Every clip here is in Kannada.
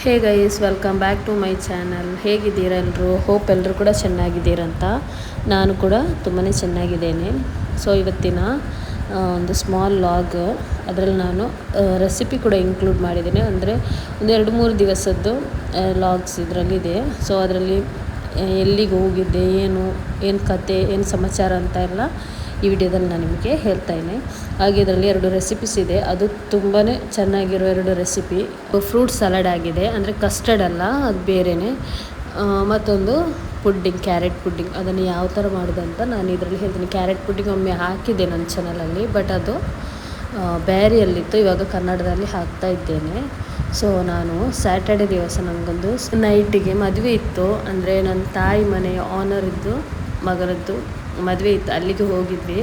Hey guys, welcome back to my channel. ಹೇಗಿದ್ದೀರಾ ಎಲ್ಲರೂ ಹೋಪ್ ಎಲ್ಲರೂ ಕೂಡ ಚೆನ್ನಾಗಿದ್ದೀರಂತ. ನಾನು ಕೂಡ ತುಂಬಾ ಚೆನ್ನಾಗಿದ್ದೇನೆ. ಸೊ ಇವತ್ತಿನ ಒಂದು ಸ್ಮಾಲ್ ಲಾಗ್, ಅದರಲ್ಲಿ ನಾನು ರೆಸಿಪಿ ಕೂಡ ಇನ್ಕ್ಲೂಡ್ ಮಾಡಿದ್ದೀನಿ. ಅಂದರೆ, ಒಂದು ಎರಡು ಮೂರು ದಿವಸದ್ದು ಲಾಗ್ಸ್ ಇದರಲ್ಲಿದೆ. ಸೊ ಅದರಲ್ಲಿ, ಎಲ್ಲಿಗೆ ಹೋಗಿದ್ದೆ, ಏನು ಏನು ಕತೆ, ಏನು ಸಮಾಚಾರ ಅಂತ ಎಲ್ಲ ಈ ವಿಡಿಯೋದಲ್ಲಿ ನಾನು ನಿಮಗೆ ಹೇಳ್ತಾ ಇದ್ದೀನಿ. ಹಾಗೆ ಇದರಲ್ಲಿ ಎರಡು ರೆಸಿಪೀಸ್ ಇದೆ. ಅದು ತುಂಬಾ ಚೆನ್ನಾಗಿರೋ ಎರಡು ರೆಸಿಪಿ ಫ್ರೂಟ್ ಸಲಾಡ್ ಆಗಿದೆ. ಅಂದರೆ ಕಸ್ಟರ್ಡ್ ಅಲ್ಲ, ಅದು ಬೇರೆಯೇ ಮತ್ತೊಂದು ಪುಡ್ಡಿಂಗ್ ಕ್ಯಾರೆಟ್ ಪುಡ್ಡಿಂಗ್ ಅದನ್ನು ಯಾವ ಥರ ಅಂತ ನಾನು ಇದರಲ್ಲಿ ಹೇಳ್ತೀನಿ. ಕ್ಯಾರೆಟ್ ಪುಡ್ಡಿಂಗ್ ಒಮ್ಮೆ ಹಾಕಿದ್ದೆ ನನ್ನ ಚಾನಲಲ್ಲಿ ಬಟ್ ಅದು ಬ್ಯಾರಿಯಲ್ಲಿತ್ತು ಇವಾಗ ಕನ್ನಡದಲ್ಲಿ ಹಾಕ್ತಾ ಇದ್ದೇನೆ. ಸೊ ನಾನು ಸ್ಯಾಟರ್ಡೆ ದಿವಸ ನನಗೊಂದು ನೈಟಿಗೆ ಮದುವೆ ಇತ್ತು. ಅಂದರೆ ನನ್ನ ತಾಯಿ ಮನೆಯ ಆನರ್ ಇದ್ದು ಮಗನದ್ದು ಮದುವೆ ಇತ್ತು, ಅಲ್ಲಿಗೆ ಹೋಗಿದ್ವಿ.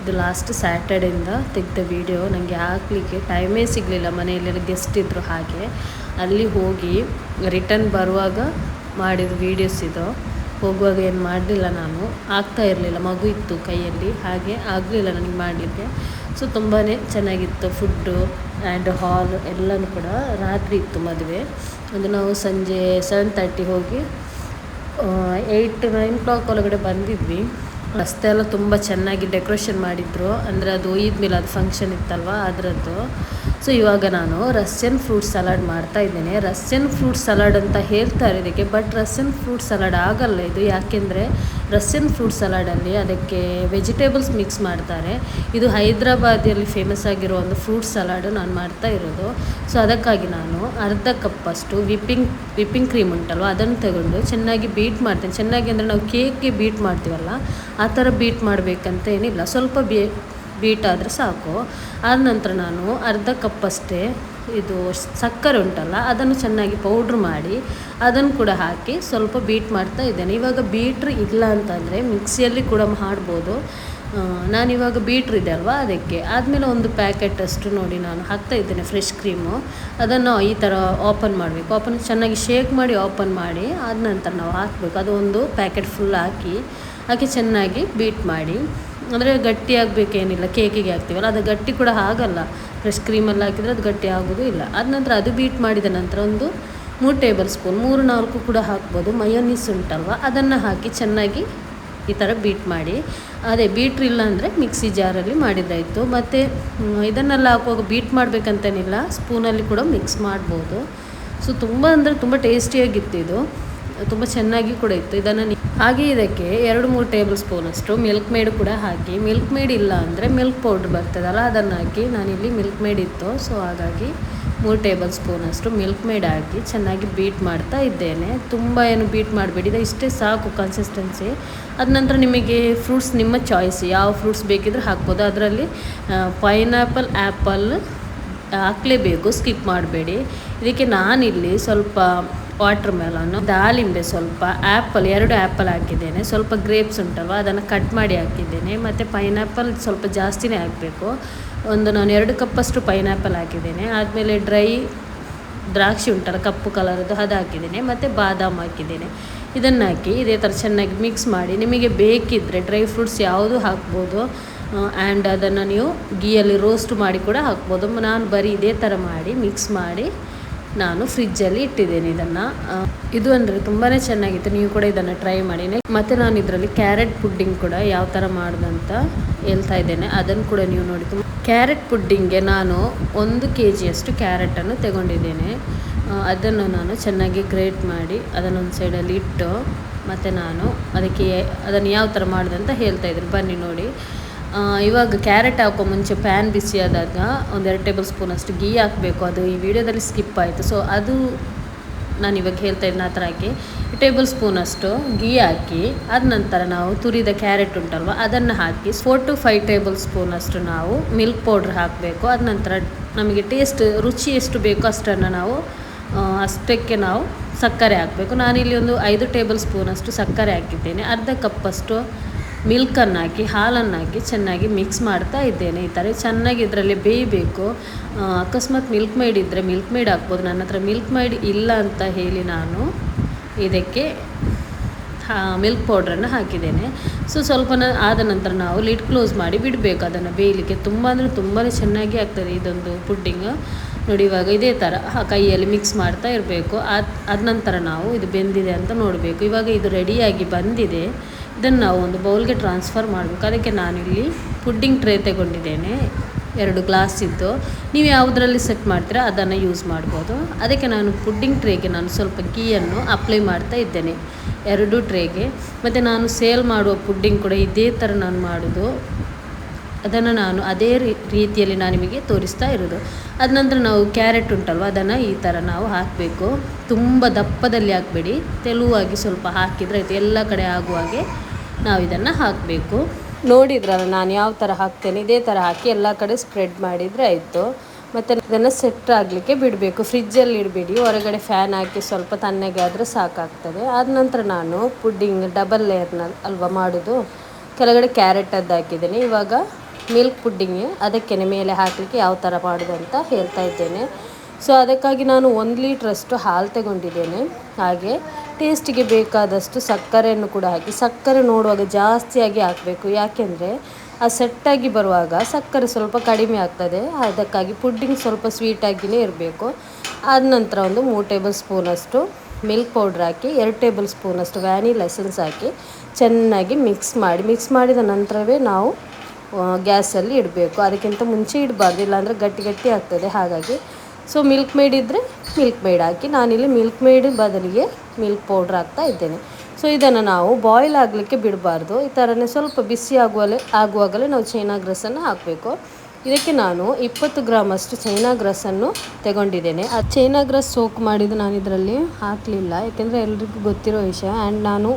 ಇದು ಲಾಸ್ಟ್ ಸ್ಯಾಟರ್ಡೆಯಿಂದ ತೆಗೆದ ವಿಡಿಯೋ ನನಗೆ ಹಾಕಲಿಕ್ಕೆ ಟೈಮೇ ಸಿಗಲಿಲ್ಲ, ಮನೆಯಲ್ಲೆಲ್ಲ ಗೆಸ್ಟ್ ಇದ್ದರು ಹಾಗೆ. ಅಲ್ಲಿ ಹೋಗಿ ರಿಟರ್ನ್ ಬರುವಾಗ ಮಾಡಿದ ವೀಡಿಯೋಸ್ ಇದು. ಹೋಗುವಾಗ ಏನು ಮಾಡಲಿಲ್ಲ ನಾನು. ಆಗ್ತಾ ಇರಲಿಲ್ಲ, ಮಗು ಇತ್ತು ಕೈಯಲ್ಲಿ, ಹಾಗೆ ಆಗಲಿಲ್ಲ ನನಗೆ ಮಾಡಲಿಕ್ಕೆ. ಸೊ ತುಂಬಾ ಚೆನ್ನಾಗಿತ್ತು ಫುಡ್ಡು ಆ್ಯಂಡ್ ಹಾಲ್ ಎಲ್ಲನೂ ಕೂಡ. ರಾತ್ರಿ ಇತ್ತು ಮದುವೆ. ಅದು ನಾವು ಸಂಜೆ ಸೆವೆನ್ ತರ್ಟಿ ಹೋಗಿ ಏಯ್ಟ್ ನೈನ್ ಕ್ಲಾಕ್ ಒಳಗಡೆ ಬಂದಿದ್ವಿ. ರಸ್ತೆ ಎಲ್ಲ ತುಂಬ ಚೆನ್ನಾಗಿ ಡೆಕೋರೇಷನ್ ಮಾಡಿದ್ರು. ಅಂದರೆ ಅದು ಮೇಲೆ ಅದು ಫಂಕ್ಷನ್ ಇತ್ತಲ್ವ ಅದರದ್ದು. ಸೊ ಇವಾಗ ನಾನು ರಷ್ಯನ್ ಫ್ರೂಟ್ ಸಲಾಡ್ ಮಾಡ್ತಾ ಇದ್ದೇನೆ. ರಷ್ಯನ್ ಫ್ರೂಟ್ ಸಲಾಡ್ ಅಂತ ಹೇಳ್ತಾರೆ ಇದಕ್ಕೆ ಬಟ್ ರಷ್ಯನ್ ಫ್ರೂಟ್ ಸಲಾಡ್ ಆಗಲ್ಲ ಇದು. ಯಾಕೆಂದರೆ ರಷ್ಯನ್ ಫ್ರೂಟ್ ಸಲಾಡಲ್ಲಿ ಅದಕ್ಕೆ ವೆಜಿಟೇಬಲ್ಸ್ ಮಿಕ್ಸ್ ಮಾಡ್ತಾರೆ. ಇದು ಹೈದ್ರಾಬಾದಲ್ಲಿ ಫೇಮಸ್ ಆಗಿರೋ ಒಂದು ಫ್ರೂಟ್ ಸಲಾಡು ನಾನು ಮಾಡ್ತಾ ಇರೋದು. ಸೊ ಅದಕ್ಕಾಗಿ ನಾನು ಅರ್ಧ ಕಪ್ಪಷ್ಟು ವಿಪ್ಪಿಂಗ್ ವಿಪ್ಪಿಂಗ್ ಕ್ರೀಮ್ ಉಂಟಲ್ವ, ಅದನ್ನು ತಗೊಂಡು ಚೆನ್ನಾಗಿ ಬೀಟ್ ಮಾಡ್ತೇನೆ. ಚೆನ್ನಾಗಿ ಅಂದರೆ ನಾವು ಕೇಕ್ಗೆ ಬೀಟ್ ಮಾಡ್ತೀವಲ್ಲ, ಆ ಥರ ಬೀಟ್ ಮಾಡಬೇಕಂತ ಏನಿಲ್ಲ. ಸ್ವಲ್ಪ ಬೇ ಬೀಟ್ ಆದರೆ ಸಾಕು. ಆದ ನಂತರ ನಾನು ಅರ್ಧ ಕಪ್ಪಷ್ಟೇ ಇದು ಸಕ್ಕರೆ ಉಂಟಲ್ಲ, ಅದನ್ನು ಚೆನ್ನಾಗಿ ಪೌಡ್ರ್ ಮಾಡಿ ಅದನ್ನು ಕೂಡ ಹಾಕಿ ಸ್ವಲ್ಪ ಬೀಟ್ ಮಾಡ್ತಾ ಇದ್ದೇನೆ. ಇವಾಗ ಬೀಟ್ರ್ ಇಲ್ಲ ಅಂತಂದರೆ ಮಿಕ್ಸಿಯಲ್ಲಿ ಕೂಡ ಮಾಡ್ಬೋದು. ನಾನಿವಾಗ ಬೀಟ್ರ್ ಇದೆ ಅಲ್ವಾ ಅದಕ್ಕೆ. ಆದಮೇಲೆ ಒಂದು ಪ್ಯಾಕೆಟ್ ಅಷ್ಟು ನೋಡಿ ನಾನು ಹಾಕ್ತಾ ಇದ್ದೇನೆ ಫ್ರೆಶ್ ಕ್ರೀಮು ಅದನ್ನು ಈ ಥರ ಓಪನ್ ಮಾಡಬೇಕು. ಓಪನ್ ಚೆನ್ನಾಗಿ ಶೇಕ್ ಮಾಡಿ ಓಪನ್ ಮಾಡಿ ಆದ ನಂತರ ನಾವು ಹಾಕಬೇಕು. ಅದು ಒಂದು ಪ್ಯಾಕೆಟ್ ಫುಲ್ ಹಾಕಿ ಹಾಕಿ ಚೆನ್ನಾಗಿ ಬೀಟ್ ಮಾಡಿ. ಅಂದರೆ ಗಟ್ಟಿ ಆಗಬೇಕೇನಿಲ್ಲ, ಕೇಕಿಗೆ ಹಾಕ್ತೀವಲ್ಲ, ಅದು ಗಟ್ಟಿ ಕೂಡ ಆಗಲ್ಲ ಫ್ರೆಶ್ ಕ್ರೀಮಲ್ಲಿ ಹಾಕಿದರೆ ಅದು ಗಟ್ಟಿ ಆಗೋದು ಇಲ್ಲ. ಆದ ನಂತರ ಅದು ಬೀಟ್ ಮಾಡಿದ ನಂತರ ಒಂದು ಮೂರು ಟೇಬಲ್ ಸ್ಪೂನ್ ಮೂರು ನಾಲ್ಕು ಕೂಡ ಹಾಕ್ಬೋದು. ಮಯೋನೀಸ್ ಉಂಟಲ್ವ, ಅದನ್ನು ಹಾಕಿ ಚೆನ್ನಾಗಿ ಈ ಥರ ಬೀಟ್ ಮಾಡಿ. ಅದೇ ಬೀಟ್ರ್ ಇಲ್ಲ ಅಂದರೆ ಮಿಕ್ಸಿ ಜಾರಲ್ಲಿ ಮಾಡಿದ್ದಾಯಿತು. ಮತ್ತು ಇದನ್ನೆಲ್ಲ ಹಾಕುವಾಗ ಬೀಟ್ ಮಾಡಬೇಕಂತೇನಿಲ್ಲ ಸ್ಪೂನಲ್ಲಿ ಕೂಡ ಮಿಕ್ಸ್ ಮಾಡ್ಬೋದು. ಸೊ ತುಂಬ ಅಂದರೆ ತುಂಬ ಟೇಸ್ಟಿಯಾಗಿತ್ತು ಇದು. ತುಂಬ ಚೆನ್ನಾಗಿ ಕೂಡ ಇತ್ತು. ಇದನ್ನು ಹಾಗೆ ಇದಕ್ಕೆ ಎರಡು ಮೂರು ಟೇಬಲ್ ಸ್ಪೂನ್ ಅಷ್ಟು ಮಿಲ್ಕ್ ಮೇಡ್ ಕೂಡ ಹಾಕಿ. ಮಿಲ್ಕ್ ಮೇಡ್ ಇಲ್ಲ ಅಂದರೆ ಮಿಲ್ಕ್ ಪೌಡ್ರ್ ಬರ್ತದಲ್ಲ, ಅದನ್ನು ಹಾಕಿ ನಾನಿಲ್ಲಿ ಮಿಲ್ಕ್ ಮೇಡ್ ಇತ್ತು. ಸೊ ಹಾಗಾಗಿ ಮೂರು ಟೇಬಲ್ ಸ್ಪೂನ್ ಅಷ್ಟು ಮಿಲ್ಕ್ ಮೇಡ್ ಹಾಕಿ ಚೆನ್ನಾಗಿ ಬೀಟ್ ಮಾಡ್ತಾ ಇದ್ದೇನೆ. ತುಂಬ ಏನು ಬೀಟ್ ಮಾಡಬೇಡಿ ಇದು ಇಷ್ಟೇ ಸಾಕು ಕನ್ಸಿಸ್ಟೆನ್ಸಿ ಅದ ನಂತರ ನಿಮಗೆ ಫ್ರೂಟ್ಸ್ ನಿಮ್ಮ ಚಾಯ್ಸ್ ಯಾವ ಫ್ರೂಟ್ಸ್ ಬೇಕಿದ್ರೆ ಹಾಕ್ಬೋದು. ಅದರಲ್ಲಿ ಪೈನಾಪಲ್ ಆ್ಯಪಲ್ ಹಾಕಲೇಬೇಕು. ಸ್ಕಿಪ್ ಮಾಡಬೇಡಿ. ಇದಕ್ಕೆ ನಾನಿಲ್ಲಿ ಸ್ವಲ್ಪ ವಾಟರ್ ಮೆಲನ್ನು ದಾಳಿಂಬೆ ಸ್ವಲ್ಪ ಆ್ಯಪಲ್ ಎರಡು ಆ್ಯಪಲ್ ಹಾಕಿದ್ದೇನೆ. ಸ್ವಲ್ಪ ಗ್ರೇಪ್ಸ್ ಉಂಟಲ್ವ, ಅದನ್ನು ಕಟ್ ಮಾಡಿ ಹಾಕಿದ್ದೇನೆ. ಮತ್ತು ಪೈನಾಪಲ್ ಸ್ವಲ್ಪ ಜಾಸ್ತಿನೇ ಹಾಕಬೇಕು. ಒಂದು ನಾನು ಎರಡು ಕಪ್ಪಷ್ಟು ಪೈನಾಪಲ್ ಹಾಕಿದ್ದೇನೆ. ಆದಮೇಲೆ ಡ್ರೈ ದ್ರಾಕ್ಷಿ ಉಂಟಲ್ಲ, ಕಪ್ಪು ಕಲರದ್ದು ಅದು ಹಾಕಿದ್ದೇನೆ. ಮತ್ತು ಬಾದಾಮ್ ಹಾಕಿದ್ದೇನೆ. ಇದನ್ನು ಹಾಕಿ ಇದೇ ಥರ ಚೆನ್ನಾಗಿ ಮಿಕ್ಸ್ ಮಾಡಿ, ನಿಮಗೆ ಬೇಕಿದ್ದರೆ ಡ್ರೈ ಫ್ರೂಟ್ಸ್ ಯಾವುದು ಹಾಕ್ಬೋದು ಆ್ಯಂಡ್ ಅದನ್ನು ನೀವು ಗೀಯಲ್ಲಿ ರೋಸ್ಟ್ ಮಾಡಿ ಕೂಡ ಹಾಕ್ಬೋದು. ನಾನು ಬರೀ ಇದೇ ಥರ ಮಾಡಿ ಮಿಕ್ಸ್ ಮಾಡಿ. ನಾನು ಫ್ರಿಜ್ಜಲ್ಲಿ ಇಟ್ಟಿದ್ದೇನೆ ಇದನ್ನು. ಇದು ಅಂದರೆ ತುಂಬಾ ಚೆನ್ನಾಗಿತ್ತು. ನೀವು ಕೂಡ ಇದನ್ನು ಟ್ರೈ ಮಾಡಿ ಮತ್ತು ನಾನು ಇದರಲ್ಲಿ ಕ್ಯಾರೆಟ್ ಪುಡ್ಡಿಂಗ್ ಕೂಡ ಯಾವ ಥರ ಮಾಡ್ದಂತ ಹೇಳ್ತಾ ಇದ್ದೇನೆ. ಅದನ್ನು ಕೂಡ ನೀವು ನೋಡಿ ತುಂಬ ಕ್ಯಾರೆಟ್ ಪುಡ್ಡಿಂಗ್ಗೆ ನಾನು ಒಂದು ಕೆ ಜಿಯಷ್ಟು ಕ್ಯಾರೆಟನ್ನು ತಗೊಂಡಿದ್ದೇನೆ. ಅದನ್ನು ನಾನು ಚೆನ್ನಾಗಿ ಗ್ರೇಟ್ ಮಾಡಿ ಅದನ್ನೊಂದು ಸೈಡಲ್ಲಿ ಇಟ್ಟು ಮತ್ತು ನಾನು ಅದಕ್ಕೆ ಅದನ್ನು ಯಾವ ಥರ ಮಾಡೋದಂತ ಹೇಳ್ತಾ ಇದ್ದೀನಿ. ಬನ್ನಿ ನೋಡಿ. ಇವಾಗ ಕ್ಯಾರೆಟ್ ಹಾಕೋ ಮುಂಚೆ ಪ್ಯಾನ್ ಬಿಸಿ ಆದಾಗ ಒಂದೆರಡು ಟೇಬಲ್ ಸ್ಪೂನ್ ಅಷ್ಟು ಗೀ ಹಾಕಬೇಕು. ಅದು ಈ ವಿಡಿಯೋದಲ್ಲಿ ಸ್ಕಿಪ್ ಆಯಿತು. ಸೊ ಅದು ನಾನು ಇವಾಗ ಹೇಳ್ತಾ ಇದ್ದೀನಿ ಆ ಥರ ಹಾಕಿ, ಟೇಬಲ್ ಸ್ಪೂನಷ್ಟು ಗೀ ಹಾಕಿ, ಅದ ನಂತರ ನಾವು ತುರಿದ ಕ್ಯಾರೆಟ್ ಉಂಟಲ್ವ, ಅದನ್ನು ಹಾಕಿ four to five tablespoon ಅಷ್ಟು ನಾವು ಮಿಲ್ಕ್ ಪೌಡ್ರ್ ಹಾಕಬೇಕು. ಅದ ನಂತರ ನಮಗೆ ಟೇಸ್ಟ್, ರುಚಿ ಎಷ್ಟು ಬೇಕೋ ಅಷ್ಟನ್ನು ನಾವು ಅಷ್ಟಕ್ಕೆ ನಾವು ಸಕ್ಕರೆ ಹಾಕಬೇಕು. ನಾನಿಲ್ಲಿ ಒಂದು ಐದು ಟೇಬಲ್ ಸ್ಪೂನಷ್ಟು ಸಕ್ಕರೆ ಹಾಕಿದ್ದೇನೆ. ಅರ್ಧ ಕಪ್ಪಷ್ಟು ಮಿಲ್ಕನ್ನು ಹಾಕಿ ಹಾಲನ್ನು ಹಾಕಿ ಚೆನ್ನಾಗಿ ಮಿಕ್ಸ್ ಮಾಡ್ತಾ ಇದ್ದೇನೆ. ಈ ಥರ ಚೆನ್ನಾಗಿ ಇದರಲ್ಲಿ ಬೇಯಬೇಕು ಅಕಸ್ಮಾತ್ ಮಿಲ್ಕ್ ಮೇಡ್ ಇದ್ದರೆ ಮಿಲ್ಕ್ ಮೇಡ್ ಹಾಕ್ಬೋದು ನನ್ನ ಹತ್ರ ಮಿಲ್ಕ್ ಮೇಡ್ ಇಲ್ಲ ಅಂತ ಹೇಳಿ ನಾನು ಇದಕ್ಕೆ ಮಿಲ್ಕ್ ಪೌಡ್ರನ್ನು ಹಾಕಿದ್ದೇನೆ. ಸೊ, ಸ್ವಲ್ಪ ಆದ ನಂತರ ನಾವು ಲಿಡ್ ಕ್ಲೋಸ್ ಮಾಡಿ ಬಿಡಬೇಕು. ಅದನ್ನು ಬೇಯಲಿಕ್ಕೆ ತುಂಬ ಅಂದರೆ ತುಂಬಾ ಚೆನ್ನಾಗಿ ಆಗ್ತದೆ ಇದೊಂದು ಪುಡ್ಡಿಂಗ್ ನೋಡಿ, ಇವಾಗ ಇದೇ ಥರ ಕೈಯಲ್ಲಿ ಮಿಕ್ಸ್ ಮಾಡ್ತಾ ಇರಬೇಕು. ಅದು ಅದ ನಂತರ ನಾವು ಇದು ಬೆಂದಿದೆ ಅಂತ ನೋಡಬೇಕು. ಇವಾಗ ಇದು ರೆಡಿಯಾಗಿ ಬಂದಿದೆ. ಇದನ್ನು ನಾವು ಒಂದು ಬೌಲ್ಗೆ ಟ್ರಾನ್ಸ್ಫರ್ ಮಾಡಬೇಕು. ಅದಕ್ಕೆ ನಾನಿಲ್ಲಿ ಪುಡ್ಡಿಂಗ್ ಟ್ರೇ ತಗೊಂಡಿದ್ದೇನೆ. ಎರಡು ಗ್ಲಾಸ್ ಇದ್ದು. ನೀವು ಯಾವುದರಲ್ಲಿ ಸೆಟ್ ಮಾಡ್ತೀರಾ ಅದನ್ನು ಯೂಸ್ ಮಾಡ್ಬೋದು. ಅದಕ್ಕೆ ನಾನು ಪುಡ್ಡಿಂಗ್ ಟ್ರೇಗೆ ನಾನು ಸ್ವಲ್ಪ ಗೀಯನ್ನು ಅಪ್ಲೈ ಮಾಡ್ತಾ ಇದ್ದೇನೆ. ಎರಡು ಟ್ರೇಗೆ. ಮತ್ತು ನಾನು ಸೇಲ್ ಮಾಡುವ ಪುಡ್ಡಿಂಗ್ ಕೂಡ ಇದೇ ಥರ ನಾನು ಮಾಡೋದು. ಅದನ್ನು ನಾನು ಅದೇ ರೀತಿಯಲ್ಲಿ ನಾನು ನಿಮಗೆ ತೋರಿಸ್ತಾ ಇರೋದು. ಅದ ನಂತರ ನಾವು ಕ್ಯಾರೆಟ್ ಉಂಟಲ್ವ, ಅದನ್ನು ಈ ಥರ ನಾವು ಹಾಕಬೇಕು. ತುಂಬ ದಪ್ಪದಲ್ಲಿ ಹಾಕಬೇಡಿ. ತೆಳುವಾಗಿ ಸ್ವಲ್ಪ ಹಾಕಿದರೆ ಆಯಿತು. ಎಲ್ಲ ಕಡೆ ಆಗುವ ಹಾಗೆ ನಾವು ಇದನ್ನು ಹಾಕಬೇಕು. ನೋಡಿದ್ರಲ್ಲ, ನಾನು ಯಾವ ಥರ ಹಾಕ್ತೇನೆ? ಇದೇ ಥರ ಹಾಕಿ ಎಲ್ಲ ಕಡೆ ಸ್ಪ್ರೆಡ್ ಮಾಡಿದರೆ ಆಯಿತು. ಮತ್ತು ಇದನ್ನು ಸೆಟ್ ಆಗಲಿಕ್ಕೆ ಬಿಡಬೇಕು. ಫ್ರಿಜ್ಜಲ್ಲಿ ಇಡಬೇಡಿ. ಹೊರಗಡೆ ಫ್ಯಾನ್ ಹಾಕಿ ಸ್ವಲ್ಪ ತಣ್ಣಗೆ ಆದರೆ ಸಾಕಾಗ್ತದೆ. ಆದ ನಂತರ ನಾನು ಪುಡ್ಡಿಂಗ್ ಡಬಲ್ ಲೇಯರ್ನ ಅಲ್ವಾ ಮಾಡೋದು? ಕೆಳಗಡೆ ಕ್ಯಾರೆಟದ್ದು ಹಾಕಿದ್ದೀನಿ. ಇವಾಗ ಮಿಲ್ಕ್ ಪುಡ್ಡಿಂಗ್ ಅದಕ್ಕೆ ಮೇಲೆ ಹಾಕಲಿಕ್ಕೆ ಯಾವ ಥರ ಮಾಡೋದು ಅಂತ ಹೇಳ್ತಾ ಇದ್ದೇನೆ. ಸೊ ಅದಕ್ಕಾಗಿ ನಾನು ಒಂದು ಲೀಟ್ರಷ್ಟು ಹಾಲು ತಗೊಂಡಿದ್ದೇನೆ. ಹಾಗೆ ಟೇಸ್ಟಿಗೆ ಬೇಕಾದಷ್ಟು ಸಕ್ಕರೆಯನ್ನು ಕೂಡ ಹಾಕಿ, ಸಕ್ಕರೆ ನೋಡುವಾಗ ಜಾಸ್ತಿಯಾಗಿ ಹಾಕಬೇಕು. ಯಾಕೆಂದರೆ ಆ ಸೆಟ್ಟಾಗಿ ಬರುವಾಗ ಸಕ್ಕರೆ ಸ್ವಲ್ಪ ಕಡಿಮೆ ಆಗ್ತದೆ. ಅದಕ್ಕಾಗಿ ಪುಡ್ಡಿಂಗ್ ಸ್ವಲ್ಪ ಸ್ವೀಟಾಗಿಯೇ ಇರಬೇಕು. ಆದ ನಂತರ ಒಂದು ಮೂರು ಟೇಬಲ್ ಸ್ಪೂನಷ್ಟು ಮಿಲ್ಕ್ ಪೌಡ್ರ್ ಹಾಕಿ, ಎರಡು ಟೇಬಲ್ ಸ್ಪೂನಷ್ಟು ವ್ಯಾನಿಲ್ ಎಸೆನ್ಸ್ ಹಾಕಿ ಚೆನ್ನಾಗಿ ಮಿಕ್ಸ್ ಮಾಡಿ, ಮಿಕ್ಸ್ ಮಾಡಿದ ನಂತರವೇ ನಾವು ಗ್ಯಾಸಲ್ಲಿ ಇಡಬೇಕು. ಅದಕ್ಕಿಂತ ಮುಂಚೆ ಇಡಬಾರ್ದು, ಇಲ್ಲಾಂದರೆ ಗಟ್ಟಿ ಗಟ್ಟಿ ಆಗ್ತದೆ. ಹಾಗಾಗಿ ಸೊ ಮಿಲ್ಕ್ ಮೇಡ್ ಇದ್ದರೆ ಮಿಲ್ಕ್ ಮೇಡ್ ಹಾಕಿ, ನಾನಿಲ್ಲಿ ಮಿಲ್ಕ್ ಮೇಡ್ ಬದಲಿಗೆ ಮಿಲ್ಕ್ ಪೌಡ್ರ್ ಹಾಕ್ತಾ ಇದ್ದೇನೆ. ಸೊ ಇದನ್ನು ನಾವು ಬಾಯ್ಲ್ ಆಗಲಿಕ್ಕೆ ಬಿಡಬಾರ್ದು. ಈ ಥರನೇ ಸ್ವಲ್ಪ ಬಿಸಿ ಆಗುವಲ್ಲೇ ಆಗುವಾಗಲೇ ನಾವು ಚೈನಾ ಗ್ರಸ್ಸನ್ನು ಹಾಕಬೇಕು. ಇದಕ್ಕೆ ನಾನು ಇಪ್ಪತ್ತು ಗ್ರಾಮಷ್ಟು ಚೈನಾ ಗ್ರಸ್ಸನ್ನು ತಗೊಂಡಿದ್ದೇನೆ. ಆ ಚೈನಾ ಗ್ರಸ್ ಸೋಕ್ ಮಾಡಿದ್ದು ನಾನು ಇದರಲ್ಲಿ ಹಾಕಲಿಲ್ಲ. ಯಾಕೆಂದರೆ ಎಲ್ರಿಗೂ ಗೊತ್ತಿರೋ ವಿಷಯ. ಆ್ಯಂಡ್ ನಾನು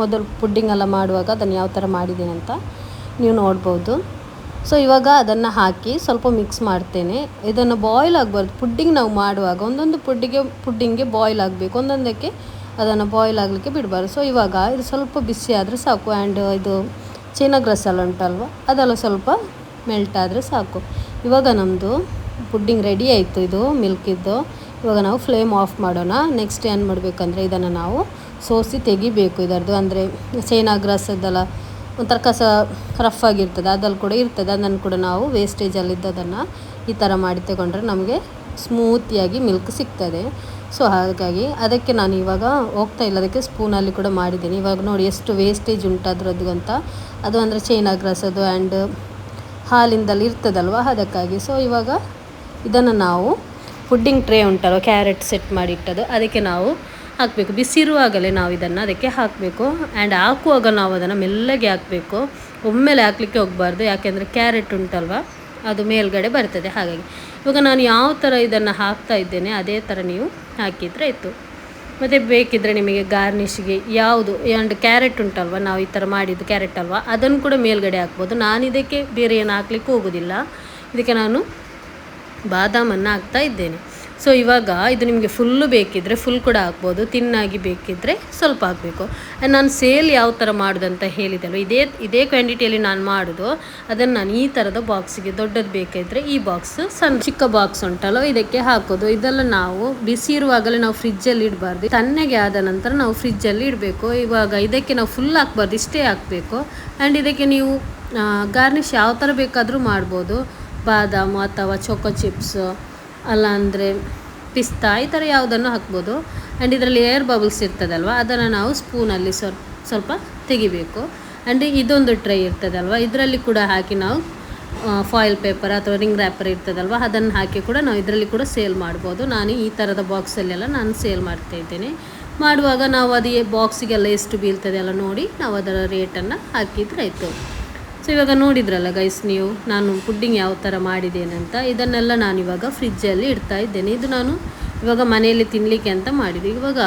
ಮೊದಲು ಪುಡ್ಡಿಂಗ್ ಎಲ್ಲ ಮಾಡುವಾಗ ಅದನ್ನು ಯಾವ ಥರ ಮಾಡಿದ್ದೀನಿ ಅಂತ ನೀವು ನೋಡ್ಬೋದು. ಸೊ ಇವಾಗ ಅದನ್ನು ಹಾಕಿ ಸ್ವಲ್ಪ ಮಿಕ್ಸ್ ಮಾಡ್ತೇನೆ. ಇದನ್ನು ಬಾಯ್ಲ್ ಆಗಬಾರ್ದು. ಪುಡ್ಡಿಂಗ್ ನಾವು ಮಾಡುವಾಗ ಒಂದೊಂದು ಪುಡ್ಡಿಗೆ ಪುಡ್ಡಿಂಗ್ಗೆ ಬಾಯ್ಲ್ ಆಗಬೇಕು. ಒಂದೊಂದಕ್ಕೆ ಅದನ್ನು ಬಾಯ್ಲ್ ಆಗಲಿಕ್ಕೆ ಬಿಡಬಾರ್ದು. ಸೊ ಇವಾಗ ಇದು ಸ್ವಲ್ಪ ಬಿಸಿ ಆದರೆ ಸಾಕು. ಆ್ಯಂಡ್ ಇದು ಚೀನಾ ಗ್ರಸ್ ಎಲ್ಲ ಉಂಟಲ್ವ? ಅದೆಲ್ಲ ಸ್ವಲ್ಪ ಮೆಲ್ಟ್ ಆದರೆ ಸಾಕು. ಇವಾಗ ನಮ್ಮದು ಪುಡ್ಡಿಂಗ್ ರೆಡಿ ಆಯಿತು. ಇದು ಮಿಲ್ಕಿದ್ದು ಇವಾಗ ನಾವು ಫ್ಲೇಮ್ ಆಫ್ ಮಾಡೋಣ. ನೆಕ್ಸ್ಟ್ ಏನು ಮಾಡಬೇಕಂದ್ರೆ ಇದನ್ನು ನಾವು ಸೋಸಿ ತೆಗಿಬೇಕು ಇದರದ್ದು ಅಂದರೆ ಚೈನಾ ಗ್ರಾಸದ್ದೆಲ್ಲ ಒಂಥರ ಕಸ ರಫ್ ಆಗಿರ್ತದೆ ಅದಲ್ಲಿ ಕೂಡ ಇರ್ತದೆ. ಅದನ್ನು ಕೂಡ ನಾವು ವೇಸ್ಟೇಜಲ್ಲಿದ್ದದನ್ನು ಈ ಥರ ಮಾಡಿ ತಗೊಂಡ್ರೆ ನಮಗೆ ಸ್ಮೂತಿಯಾಗಿ ಮಿಲ್ಕ್ ಸಿಗ್ತದೆ. ಸೊ ಹಾಗಾಗಿ ಅದಕ್ಕೆ ನಾನು ಇವಾಗ ಹೋಗ್ತಾ ಇಲ್ಲ. ಅದಕ್ಕೆ ಸ್ಪೂನಲ್ಲಿ ಕೂಡ ಮಾಡಿದ್ದೀನಿ. ಇವಾಗ ನೋಡಿ ಎಷ್ಟು ವೇಸ್ಟೇಜ್ ಉಂಟು ಅದರದ್ದು ಅಂತ. ಅದು ಅಂದರೆ ಅದು ಆ್ಯಂಡ್ ಹಾಲಿಂದಲ್ಲಿ ಇರ್ತದಲ್ವ ಅದಕ್ಕಾಗಿ. ಸೊ ಇವಾಗ ಇದನ್ನು ನಾವು ಫುಡ್ಡಿಂಗ್ ಟ್ರೇ ಉಂಟಲ್ವ ಕ್ಯಾರೆಟ್ ಸೆಟ್ ಮಾಡಿ ಇಟ್ಟದು ಅದಕ್ಕೆ ನಾವು ಹಾಕಬೇಕು. ಬಿಸಿ ಇರುವಾಗಲೇ ನಾವು ಇದನ್ನು ಅದಕ್ಕೆ ಹಾಕಬೇಕು. ಆ್ಯಂಡ್ ಹಾಕುವಾಗ ನಾವು ಅದನ್ನು ಮೆಲ್ಲಗೆ ಹಾಕಬೇಕು. ಒಮ್ಮೆಲೆ ಹಾಕಲಿಕ್ಕೆ ಹೋಗಬಾರ್ದು. ಯಾಕೆಂದರೆ ಕ್ಯಾರೆಟ್ ಉಂಟಲ್ವ? ಅದು ಮೇಲ್ಗಡೆ ಬರ್ತದೆ ಹಾಗಾಗಿ. ಇವಾಗ ನಾನು ಯಾವ ಥರ ಇದನ್ನು ಹಾಕ್ತಾ ಇದ್ದೇನೆ, ಅದೇ ಥರ ನೀವು ಹಾಕಿದರೆ ಇತ್ತು ಮತ್ತು ಬೇಕಿದ್ದರೆ ನಿಮಗೆ ಗಾರ್ನಿಷ್ಗೆ ಯಾವುದು ಆ್ಯಂಡ್ ಕ್ಯಾರೆಟ್ ಉಂಟಲ್ವ? ನಾವು ಈ ಥರ ಮಾಡಿದ್ದು ಕ್ಯಾರೆಟ್ ಅಲ್ವಾ? ಅದನ್ನು ಕೂಡ ಮೇಲ್ಗಡೆ ಹಾಕ್ಬೋದು. ನಾನು ಇದಕ್ಕೆ ಬೇರೆ ಏನು ಹಾಕ್ಲಿಕ್ಕೆ ಹೋಗೋದಿಲ್ಲ. ಇದಕ್ಕೆ ನಾನು ಬಾದಾಮನ್ನು ಹಾಕ್ತಾ ಇದ್ದೇನೆ. ಸೊ ಇವಾಗ ಇದು ನಿಮಗೆ ಫುಲ್ಲು ಬೇಕಿದ್ದರೆ ಫುಲ್ ಕೂಡ ಹಾಕ್ಬೋದು, ತಿನ್ನಾಗಿ ಬೇಕಿದ್ದರೆ ಸ್ವಲ್ಪ ಹಾಕಬೇಕು. ನಾನು ಸೇಲ್ ಯಾವ ಥರ ಮಾಡೋದಂತ ಹೇಳಿದೆಲ್ಲ ಇದೇ ಇದೇ ಕ್ವಾಂಟಿಟಿಯಲ್ಲಿ ನಾನು ಮಾಡೋದು, ಅದನ್ನು ನಾನು ಈ ಥರದ ಬಾಕ್ಸಿಗೆ ದೊಡ್ಡದು ಬೇಕಿದ್ದರೆ ಈ ಬಾಕ್ಸ್ ಸಣ್ಣ, ಚಿಕ್ಕ ಬಾಕ್ಸ್ ಉಂಟಲ್ಲ ಇದಕ್ಕೆ ಹಾಕೋದು. ಇದೆಲ್ಲ ನಾವು ಬಿಸಿ ಇರುವಾಗಲೇ ನಾವು ಫ್ರಿಜ್ಜಲ್ಲಿ ಇಡಬಾರ್ದು. ತಣ್ಣಗೆ ಆದ ನಂತರ ನಾವು ಫ್ರಿಜ್ಜಲ್ಲಿ ಇಡಬೇಕು. ಇವಾಗ ಇದಕ್ಕೆ ನಾವು ಫುಲ್ ಹಾಕ್ಬಾರ್ದು, ಇಷ್ಟೇ ಹಾಕಬೇಕು. ಆ್ಯಂಡ್ ಇದಕ್ಕೆ ನೀವು ಗಾರ್ನಿಷ್ ಯಾವ ಥರ ಬೇಕಾದರೂ ಮಾಡ್ಬೋದು. ಬಾದಾಮು ಅಥವಾ ಚೊಕೊ ಚಿಪ್ಸ್ ಅಲ್ಲ ಅಂದರೆ ಪಿಸ್ತಾ, ಈ ಥರ ಯಾವುದನ್ನು ಹಾಕ್ಬೋದು. ಆ್ಯಂಡ್ ಇದರಲ್ಲಿ ಏರ್ ಬಬಲ್ಸ್ ಇರ್ತದಲ್ವ, ಅದನ್ನು ನಾವು ಸ್ಪೂನಲ್ಲಿ ಸ್ವಲ್ಪ ಸ್ವಲ್ಪ ತೆಗಿಬೇಕು. ಆ್ಯಂಡ್ ಇದೊಂದು ಟ್ರೈ ಇರ್ತದಲ್ವ, ಇದರಲ್ಲಿ ಕೂಡ ಹಾಕಿ ನಾವು ಫಾಯಿಲ್ ಪೇಪರ್ ಅಥವಾ ರಿಂಗ್ ರ್ಯಾಪರ್ ಇರ್ತದಲ್ವ, ಅದನ್ನು ಹಾಕಿ ಕೂಡ ನಾವು ಇದರಲ್ಲಿ ಕೂಡ ಸೇಲ್ ಮಾಡ್ಬೋದು. ನಾನು ಈ ಥರದ ಬಾಕ್ಸಲ್ಲೆಲ್ಲ ನಾನು ಸೇಲ್ ಮಾಡ್ತಾ ಇದ್ದೇನೆ. ಮಾಡುವಾಗ ನಾವು ಅದೇ ಬಾಕ್ಸಿಗೆಲ್ಲ ಎಷ್ಟು ಬೀಳ್ತದೆ ಎಲ್ಲ ನೋಡಿ ನಾವು ಅದರ ರೇಟನ್ನು ಹಾಕಿದ್ರೆ ಆಯಿತು. ಸೊ ಇವಾಗ ನೋಡಿದ್ರಲ್ಲ ಗೈಸ್ ನೀವು, ನಾನು ಪುಡ್ಡಿಂಗ್ ಯಾವ ಥರ ಅಂತ, ಇದನ್ನೆಲ್ಲ ನಾನು ಇವಾಗ ಫ್ರಿಜ್ಜಲ್ಲಿ ಇಡ್ತಾ ಇದ್ದೇನೆ. ಇದು ನಾನು ಇವಾಗ ಮನೆಯಲ್ಲಿ ತಿನ್ನಲಿಕ್ಕೆ ಅಂತ ಮಾಡಿದೆ ಇವಾಗ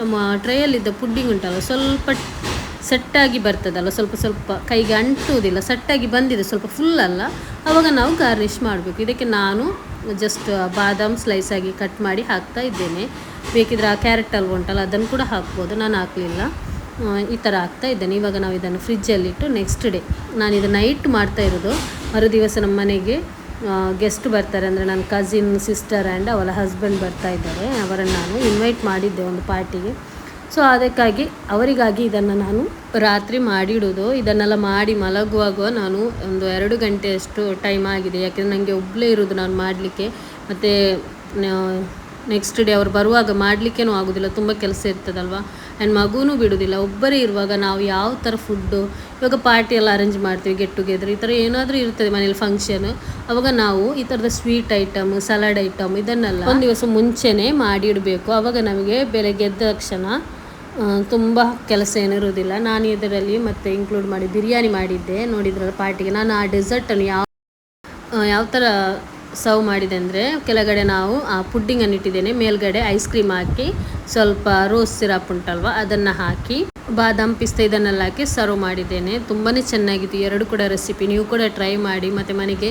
ನಮ್ಮ ಟ್ರೈಯಲ್ಲಿದ್ದ ಪುಡ್ಡಿಂಗ್ ಉಂಟಲ್ಲ, ಸ್ವಲ್ಪ ಸೆಟ್ಟಾಗಿ ಬರ್ತದಲ್ಲ, ಸ್ವಲ್ಪ ಸ್ವಲ್ಪ ಕೈಗೆ ಅಂಟುವುದಿಲ್ಲ ಸೆಟ್ಟಾಗಿ ಬಂದಿದೆ, ಸ್ವಲ್ಪ ಫುಲ್ ಅಲ್ಲ. ಆವಾಗ ನಾವು ಗಾರ್ನಿಷ್ ಮಾಡಬೇಕು. ಇದಕ್ಕೆ ನಾನು ಜಸ್ಟ್ ಬಾದಾಮ್ ಸ್ಲೈಸ್ ಆಗಿ ಕಟ್ ಮಾಡಿ ಹಾಕ್ತಾ ಇದ್ದೇನೆ. ಬೇಕಿದ್ರೆ ಆ ಕ್ಯಾರೆಟ್ ಅಲ್ವ ಉಂಟಲ್ಲ, ಅದನ್ನು ಕೂಡ ಹಾಕ್ಬೋದು. ನಾನು ಹಾಕಲಿಲ್ಲ. ಈ ಥರ ಆಗ್ತಾ ಇದ್ದೇನೆ. ಇವಾಗ ನಾವು ಇದನ್ನು ಫ್ರಿಜ್ಜಲ್ಲಿಟ್ಟು ನೆಕ್ಸ್ಟ್ ಡೇ ನಾನು ಇದು ನೈಟ್ ಮಾಡ್ತಾ ಇರೋದು. ಮರುದಿವಸ ನಮ್ಮ ಮನೆಗೆ ಗೆಸ್ಟ್ ಬರ್ತಾರೆ. ಅಂದರೆ ನನ್ನ ಕಸಿನ್ ಸಿಸ್ಟರ್ ಆ್ಯಂಡ್ ಅವಳ ಹಸ್ಬೆಂಡ್ ಬರ್ತಾ ಇದ್ದಾರೆ. ಅವರನ್ನು ನಾನು ಇನ್ವೈಟ್ ಮಾಡಿದ್ದೆ ಒಂದು ಪಾರ್ಟಿಗೆ ಸೊ ಅದಕ್ಕಾಗಿ ಅವರಿಗಾಗಿ ಇದನ್ನು ನಾನು ರಾತ್ರಿ ಮಾಡಿಡೋದು. ಇದನ್ನೆಲ್ಲ ಮಾಡಿ ಮಲಗುವಾಗ ನಾನು ಒಂದು ಎರಡು ಗಂಟೆಯಷ್ಟು ಟೈಮ್ ಆಗಿದೆ. ಯಾಕೆಂದರೆ ನನಗೆ ಒಬ್ಬಳೇ ಇರೋದು ನಾನು ಮಾಡಲಿಕ್ಕೆ. ಮತ್ತು ನೆಕ್ಸ್ಟ್ ಡೇ ಅವ್ರು ಬರುವಾಗ ಮಾಡಲಿಕ್ಕೇನೂ ಆಗೋದಿಲ್ಲ, ತುಂಬ ಕೆಲಸ ಇರ್ತದಲ್ವ? ಆ್ಯಂಡ್ ಮಗುನೂ ಬಿಡೋದಿಲ್ಲ, ಒಬ್ಬರೇ ಇರುವಾಗ ನಾವು ಯಾವ ಥರ ಫುಡ್ಡು ಇವಾಗ ಪಾರ್ಟಿ ಎಲ್ಲ ಅರೇಂಜ್ ಮಾಡ್ತೀವಿ ಗೆಟ್ ಟುಗೆದರ್ ಈ ಥರ ಏನಾದರೂ ಇರ್ತದೆ ಮನೇಲಿ ಫಂಕ್ಷನ್ ಅವಾಗ ನಾವು ಈ ಥರದ ಸ್ವೀಟ್ ಐಟಮ್ ಸಲಾಡ್ ಐಟಮ್ ಇದನ್ನೆಲ್ಲ ಒಂದು ದಿವಸ ಮುಂಚೆನೇ ಮಾಡಿ ಇಡಬೇಕು. ಅವಾಗ ನಮಗೆ ಬೆಳಗ್ಗೆ ಎದ್ದ ತಕ್ಷಣ ತುಂಬ ಕೆಲಸ ಏನಿರೋದಿಲ್ಲ ನಾನು ಇದರಲ್ಲಿ ಮತ್ತೆ ಇನ್ಕ್ಲೂಡ್ ಮಾಡಿ, ಬಿರಿಯಾನಿ ಮಾಡಿದ್ದೆ. ನೋಡಿದ್ರಲ್ಲ ಪಾರ್ಟಿಗೆ ನಾನು ಆ ಡೆಸರ್ಟನ್ನು ಯಾವ ಯಾವ ಥರ ಸರ್ವ್ ಮಾಡಿದೆ ಅಂದರೆ ಕೆಳಗಡೆ ನಾವು ಆ ಪುಡ್ಡಿಂಗನ್ನು ಇಟ್ಟಿದ್ದೇನೆ. ಮೇಲ್ಗಡೆ ಐಸ್ ಕ್ರೀಮ್ ಹಾಕಿ ಸ್ವಲ್ಪ ರೋಸ್ ಸಿರಪ್ ಉಂಟಲ್ವ, ಅದನ್ನು ಹಾಕಿ ಬಾದಾಮ್ ಪಿಸ್ತಾ ಇದನ್ನೆಲ್ಲ ಹಾಕಿ ಸರ್ವ್ ಮಾಡಿದ್ದೇನೆ. ತುಂಬಾ ಚೆನ್ನಾಗಿತ್ತು. ಎರಡು ಕೂಡ ರೆಸಿಪಿ ನೀವು ಕೂಡ ಟ್ರೈ ಮಾಡಿ ಮತ್ತು ಮನೆಗೆ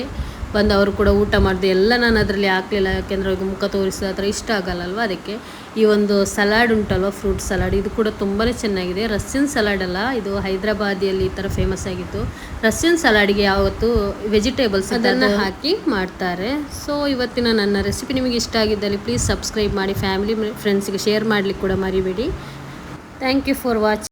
ಬಂದು ಅವರು ಕೂಡ ಊಟ ಮಾಡಿದೆ ಎಲ್ಲ ನಾನು ಅದರಲ್ಲಿ ಹಾಕಲಿಲ್ಲ. ಯಾಕೆಂದರೆ ಅವ್ರಿಗೆ ಮುಖ ತೋರಿಸಿದ ಥರ ಇಷ್ಟ ಆಗಲ್ಲಲ್ವ ಅದಕ್ಕೆ. ಈ ಒಂದು ಸಲಾಡ್ ಉಂಟಲ್ವ ಫ್ರೂಟ್ ಸಲಾಡ್ ಇದು ಕೂಡ ತುಂಬಾ ಚೆನ್ನಾಗಿದೆ. ರಸ್ಸಿನ ಸಲಾಡ್ ಅಲ್ಲ ಇದು ಹೈದ್ರಾಬಾದಿಯಲ್ಲಿ ಈ ಥರ ಫೇಮಸ್ ಆಗಿತ್ತು. ರಷ್ಯನ್ ಸಲಾಡ್ಗೆ ಯಾವತ್ತು ವೆಜಿಟೇಬಲ್ಸ್ ಅದನ್ನು ಹಾಕಿ ಮಾಡ್ತಾರೆ. ಸೊ ಇವತ್ತಿನ ನನ್ನ ರೆಸಿಪಿ ನಿಮಗೆ ಇಷ್ಟ ಆಗಿದ್ದಲ್ಲಿ ಪ್ಲೀಸ್ ಸಬ್ಸ್ಕ್ರೈಬ್ ಮಾಡಿ ಫ್ಯಾಮಿಲಿ ಫ್ರೆಂಡ್ಸ್ಗೆ ಶೇರ್ ಮಾಡಲಿಕ್ಕೆ ಕೂಡ ಮರಿಬೇಡಿ. Thank you for watch